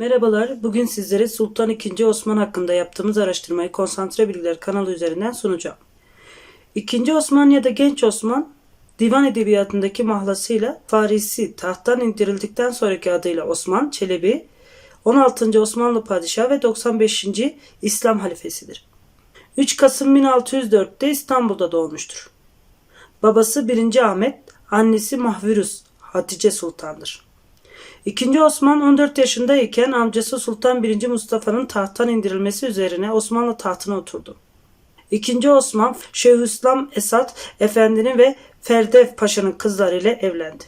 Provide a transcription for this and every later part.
Merhabalar, bugün sizlere Sultan II. Osman hakkında yaptığımız araştırmayı Konsantre Bilgiler kanalı üzerinden sunacağım. II. Osman ya da Genç Osman, divan edebiyatındaki mahlasıyla Farisi tahttan indirildikten sonraki adıyla Osman Çelebi, 16. Osmanlı Padişahı ve 95. İslam halifesidir. 3 Kasım 1604'te İstanbul'da doğmuştur. Babası 1. Ahmet, annesi Mahvirus Hatice Sultan'dır. İkinci Osman 14 yaşındayken amcası Sultan 1. Mustafa'nın tahttan indirilmesi üzerine Osmanlı tahtına oturdu. İkinci Osman Şeyhülislam Esad Efendi'nin ve Ferdev Paşa'nın kızlarıyla evlendi.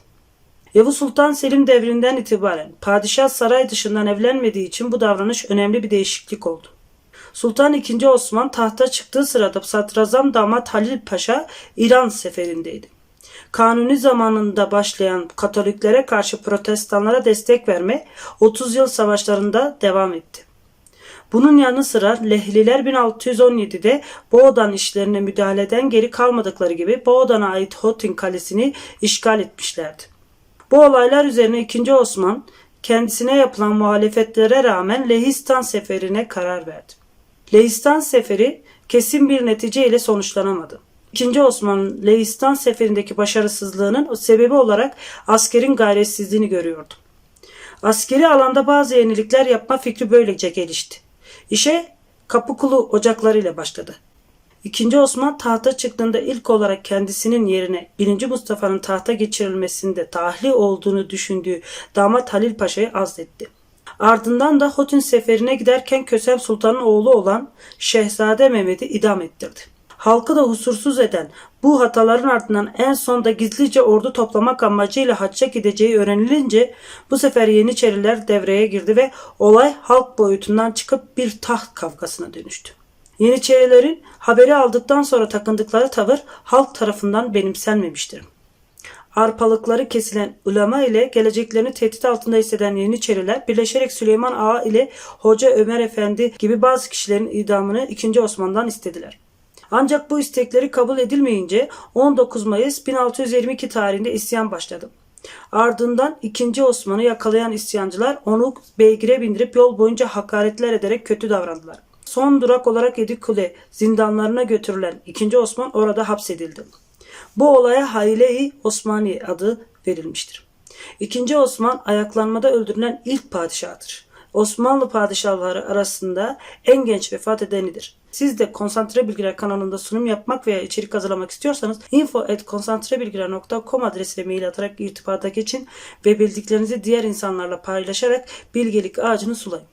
Yavuz Sultan Selim devrinden itibaren padişah saray dışından evlenmediği için bu davranış önemli bir değişiklik oldu. Sultan II. Osman tahta çıktığı sırada Sadrazam damat Halil Paşa İran seferindeydi. Kanuni zamanında başlayan Katoliklere karşı protestanlara destek verme 30 yıl savaşlarında devam etti. Bunun yanı sıra Lehliler 1617'de Boğdan işlerine müdahaleden geri kalmadıkları gibi Boğdan'a ait Hotin Kalesi'ni işgal etmişlerdi. Bu olaylar üzerine 2. Osman kendisine yapılan muhalefetlere rağmen Lehistan seferine karar verdi. Lehistan seferi kesin bir netice ile sonuçlanamadı. İkinci Osman'ın Lehistan seferindeki başarısızlığının sebebi olarak askerin gayretsizliğini gördü. Askeri alanda bazı yenilikler yapma fikri böylece gelişti. İşe Kapıkulu ocaklarıyla başladı. İkinci Osman tahta çıktığında ilk olarak kendisinin yerine 1. Mustafa'nın tahta geçirilmesinde tahli olduğunu düşündüğü damat Halil Paşa'yı azletti. Ardından da Hotin seferine giderken Kösem Sultan'ın oğlu olan Şehzade Mehmet'i idam ettirdi. Halkı da husursuz eden bu hataların ardından en sonda gizlice ordu toplamak amacıyla hacca gideceği öğrenilince bu sefer Yeniçeriler devreye girdi ve olay halk boyutundan çıkıp bir taht kavgasına dönüştü. Yeniçerilerin haberi aldıktan sonra takındıkları tavır halk tarafından benimsenmemiştir. Arpalıkları kesilen ulema ile geleceklerini tehdit altında hisseden Yeniçeriler birleşerek Süleyman Ağa ile Hoca Ömer Efendi gibi bazı kişilerin idamını 2. Osman'dan istediler. Ancak bu istekleri kabul edilmeyince 19 Mayıs 1622 tarihinde isyan başladı. Ardından 2. Osman'ı yakalayan isyancılar onu beygire bindirip yol boyunca hakaretler ederek kötü davrandılar. Son durak olarak Yedikule zindanlarına götürülen 2. Osman orada hapsedildi. Bu olaya Haile-i Osmani adı verilmiştir. İkinci Osman ayaklanmada öldürülen ilk padişahdır. Osmanlı padişahları arasında en genç vefat edenidir. Siz de Konsantre Bilgiler kanalında sunum yapmak veya içerik hazırlamak istiyorsanız info.konsantrebilgiler.com adresine mail atarak irtibata geçin ve bildiklerinizi diğer insanlarla paylaşarak bilgelik ağacını sulayın.